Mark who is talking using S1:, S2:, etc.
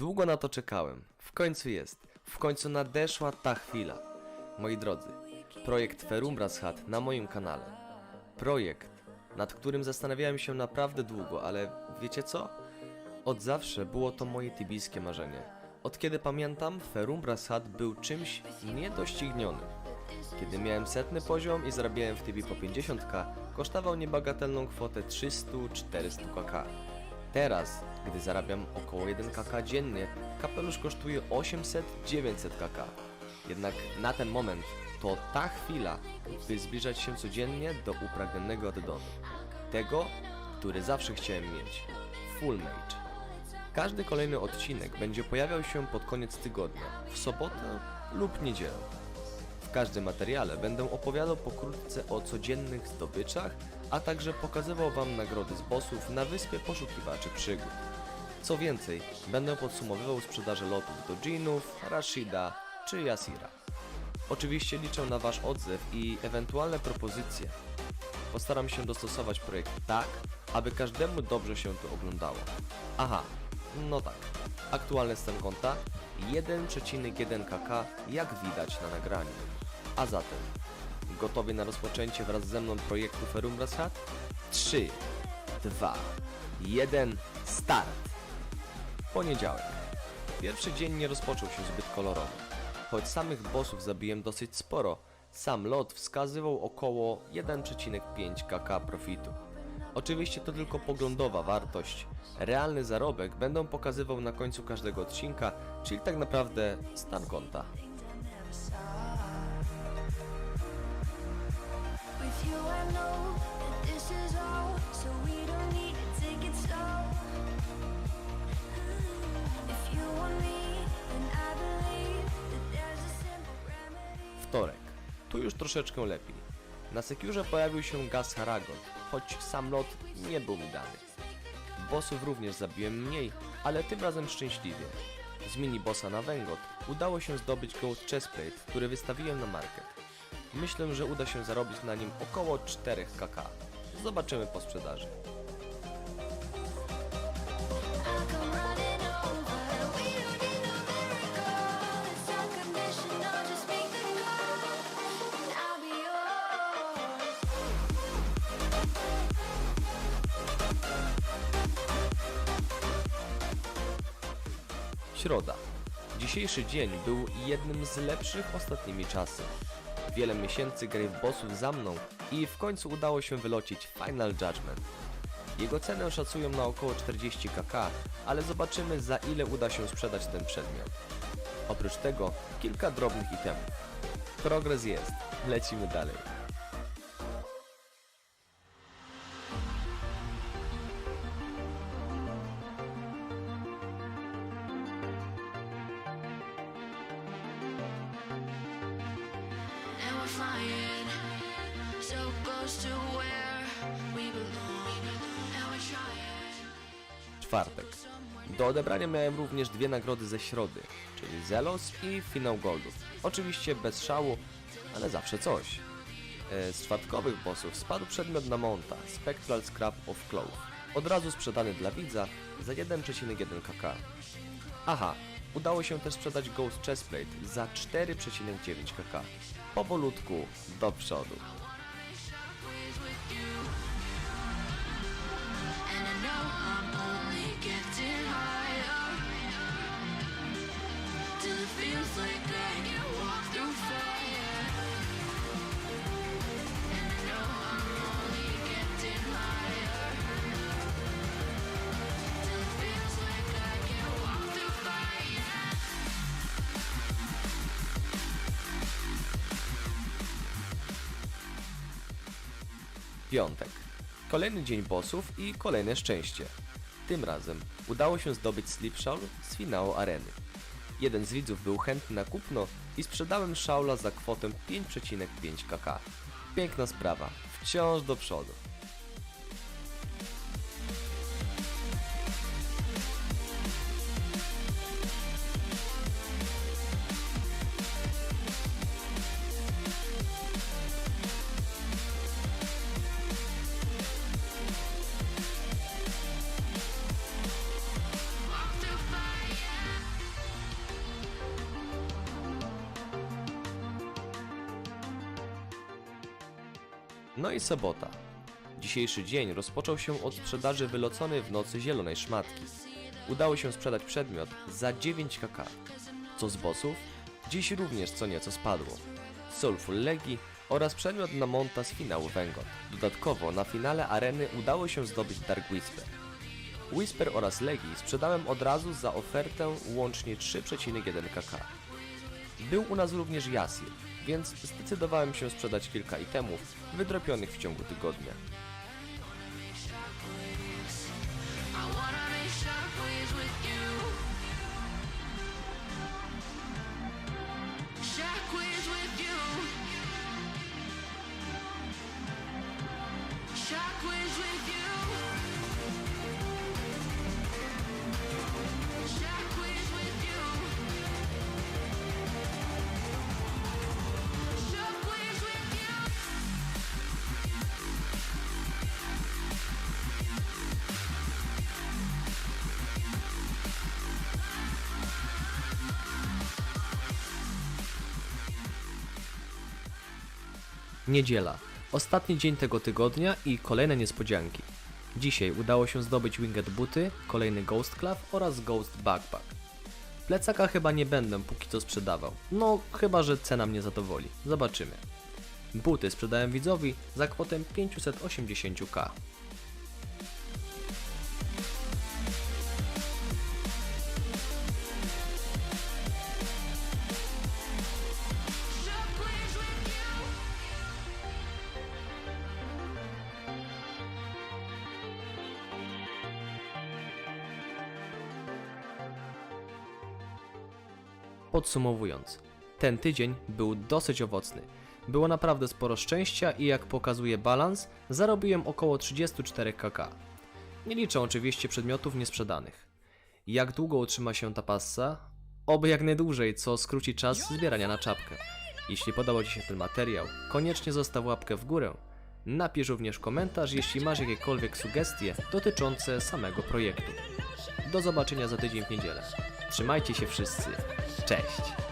S1: Długo na to czekałem. W końcu jest. W końcu nadeszła ta chwila. Moi drodzy, projekt Ferumbras Hat na moim kanale. Projekt, nad którym zastanawiałem się naprawdę długo, ale wiecie co? Od zawsze było to moje tibijskie marzenie. Od kiedy pamiętam, Ferumbras Hat był czymś niedoścignionym. Kiedy miałem setny poziom i zarabiałem w Tibi po 50k, kosztował niebagatelną kwotę 300-400 kk. Teraz, gdy zarabiam około 1 kk dziennie, kapelusz kosztuje 800-900 kk. Jednak na ten moment to ta chwila, by zbliżać się codziennie do upragnionego addonu. Tego, który zawsze chciałem mieć. Full Mage. Każdy kolejny odcinek będzie pojawiał się pod koniec tygodnia, w sobotę lub niedzielę. W każdym materiale będę opowiadał pokrótce o codziennych zdobyczach, a także pokazywał Wam nagrody z bossów na wyspie poszukiwaczy przygód. Co więcej, będę podsumowywał sprzedaże lotów do Dżinów, Rashida czy Yasira. Oczywiście liczę na Wasz odzew i ewentualne propozycje. Postaram się dostosować projekt tak, aby każdemu dobrze się to oglądało. Aha, no tak. Aktualny stan konta 1,1 kk jak widać na nagraniu. A zatem, gotowi na rozpoczęcie wraz ze mną projektu Ferumbras Hat? 3, 2, 1, start! Poniedziałek. Pierwszy dzień nie rozpoczął się zbyt kolorowo. Choć samych bossów zabiłem dosyć sporo, sam lot wskazywał około 1,5 kk profitu. Oczywiście to tylko poglądowa wartość. Realny zarobek będę pokazywał na końcu każdego odcinka, czyli tak naprawdę stan konta.
S2: Remedy.
S1: Wtorek. Tu już troszeczkę lepiej. Na Securze pojawił się gaz Haragon, choć sam lot nie był mi dany. Bossów również zabiłem mniej, ale tym razem szczęśliwie. Z mini-bossa na Węgot udało się zdobyć Ghost Chestplate, który wystawiłem na market. Myślę, że uda się zarobić na nim około 4 kk. Zobaczymy po sprzedaży. Środa. Dzisiejszy dzień był jednym z lepszych ostatnimi czasy. Wiele miesięcy gry w bossów za mną i w końcu udało się wylocić Final Judgment. Jego cenę szacują na około 40 kk, ale zobaczymy za ile uda się sprzedać ten przedmiot. Oprócz tego kilka drobnych itemów. Progres jest, lecimy dalej.
S2: Flying so close to where we belong. And we're trying
S1: Czwartek. Do odebrania miałem również dwie nagrody ze środy, czyli Zelos i Finał Goldów. Oczywiście bez szału, ale zawsze coś. E, Z czwartkowych bossów spadł przedmiot na monta, Spectral Scrap of Cloth. Od razu sprzedany dla widza za 1,1 kk. Aha, udało się też sprzedać Ghost Chestplate za 4,9 kk. Powolutku, do przodu. Piątek. Kolejny dzień bossów i kolejne szczęście. Tym razem udało się zdobyć Sleep Shawl z finału areny. Jeden z widzów był chętny na kupno i sprzedałem Shaula za kwotę 5,5 kk. Piękna sprawa, wciąż do przodu. No i sobota. Dzisiejszy dzień rozpoczął się od sprzedaży wyloconej w nocy zielonej szmatki. Udało się sprzedać przedmiot za 9 kk. Co z bossów? Dziś również co nieco spadło. Soulful Legi oraz przedmiot na monta z finału Węgot. Dodatkowo na finale areny udało się zdobyć Dark Whisper. Whisper oraz Legi sprzedałem od razu za ofertę łącznie 3,1 kk. Był u nas również Yasir, więc zdecydowałem się sprzedać kilka itemów wydropionych w ciągu tygodnia. Niedziela. Ostatni dzień tego tygodnia i kolejne niespodzianki. Dzisiaj udało się zdobyć Winged Buty, kolejny Ghost Club oraz Ghost Backpack. Plecaka chyba nie będę póki co sprzedawał. No, chyba że cena mnie zadowoli. Zobaczymy. Buty sprzedałem widzowi za kwotę 580k. Podsumowując, ten tydzień był dosyć owocny. Było naprawdę sporo szczęścia i jak pokazuje balans, zarobiłem około 34 kk. Nie liczę oczywiście przedmiotów niesprzedanych. Jak długo utrzyma się ta passa? Oby jak najdłużej, co skróci czas zbierania na czapkę. Jeśli podobał Ci się ten materiał, koniecznie zostaw łapkę w górę. Napisz również komentarz, jeśli masz jakiekolwiek sugestie dotyczące samego projektu. Do zobaczenia za tydzień w niedzielę. Trzymajcie się wszyscy. Cześć!